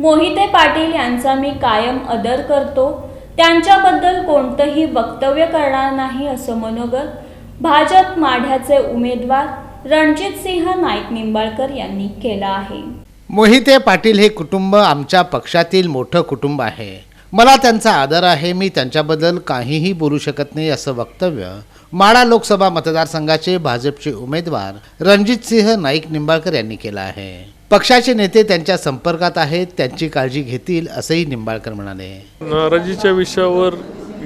मोहिते पाटील यांचा मी कायम आदर करतो. त्यांच्याबद्दल कोणतंही वक्तव्य करणार नाही असं मनोगत भाजप माढ्याचे उमेदवार रणजित सिंह नाईक निंबाळकर यांनी केला आहे. मोहिते पाटील हे कुटुंब आमच्या पक्षातील मोठं कुटुंब आहे. मला त्यांचा आदर आहे. मी त्यांच्याबद्दल काहीही बोलू शकत नाही असं वक्तव्य माळा लोकसभा मतदारसंघाचे भाजपचे उमेदवार रणजितसिंह नाईक निंबाळकर यांनी केलं आहे. पक्षाचे नेते त्यांच्या संपर्कात आहेत त्यांची काळजी घेतील असंही निंबाळकर म्हणाले. नाराजीच्या विषयावर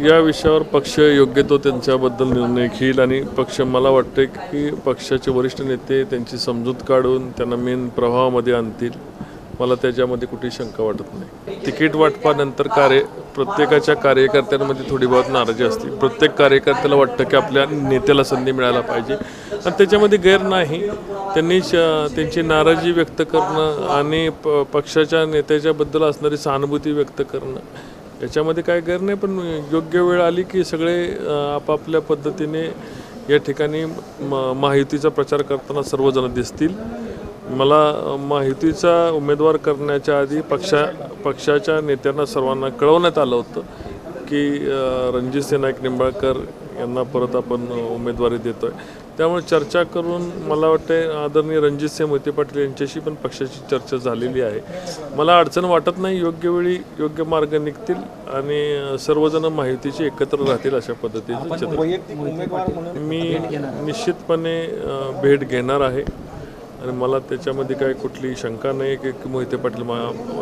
या विषयावर पक्ष योग्य तो त्यांच्याबद्दल निर्णय घेईल आणि पक्ष मला वाटते की पक्षाचे वरिष्ठ नेते त्यांची समजूत काढून त्यांना मेन प्रवाहामध्ये आणतील. मला त्याच्यामध्ये कुठेही शंका वाटत नाही. तिकीट वाटपानंतर कार्य प्रत्येकाच्या कार्यकर्त्यांमध्ये थोडी बहुत नाराजी असते. प्रत्येक कार्यकर्त्याला वाटतं की आपल्या नेत्याला संधी मिळायला पाहिजे. आणि त्याच्यामध्ये गैर नाही. त्यांनी श- त्यांची नाराजी व्यक्त करणं आणि प पक्षाच्या नेत्याच्याबद्दल असणारी सहानुभूती व्यक्त करणं याच्यामध्ये काय गैर नाही. पण योग्य वेळ आली की सगळे आपापल्या पद्धतीने या ठिकाणी म माहितीचा प्रचार करताना सर्वजण दिसतील. मला अ, महायुतीचा उमेदवार करण्याच्या आधी पक्षा पक्षाच्या नेत्यांना सर्वांना कळवण्यात आलं होतं की अ, रणजितसिंह नाईक निंबाळकर यांना परत आपण उमेदवारी देतोय. त्यामुळे चर्चा करून मला वाटते आदरणीय रणजितसिंह मोहिते पाटील यांच्याशी पण पक्षाची चर्चा झालेली आहे. मला अडचण वाटत नाही योग्य वेळी योग्य मार्ग निघतील आणि सर्वजण माहितीची एकत्र राहतील अशा पद्धतीचं मी निश्चितपणे भेट घेणार आहे. आणि मला त्याच्यामध्ये काय कुठली शंका नाही की मोहिते पाटील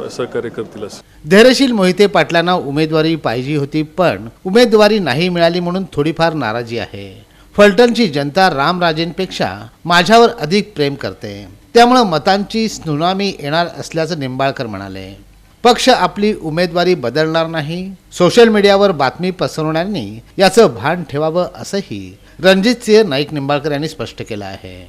सहकार्य करतील असं. धैर्यशील मोहिते पाटलांना उमेदवारी पाहिजे होती पण उमेदवारी नाही मिळाली म्हणून थोडीफार नाराजी आहे. फलटणची जनता रामराजेंपेक्षा माझ्यावर अधिक प्रेम करते. त्यामुळं मतांची सुनामी येणार असल्याचं निंबाळकर म्हणाले. पक्ष आपली उमेदवारी बदलणार नाही. सोशल मीडियावर बातमी पसरवणाऱ्यांनी याचं भान ठेवावं असंही रणजितसिंह नाईक निंबाळकर यांनी स्पष्ट केलं आहे.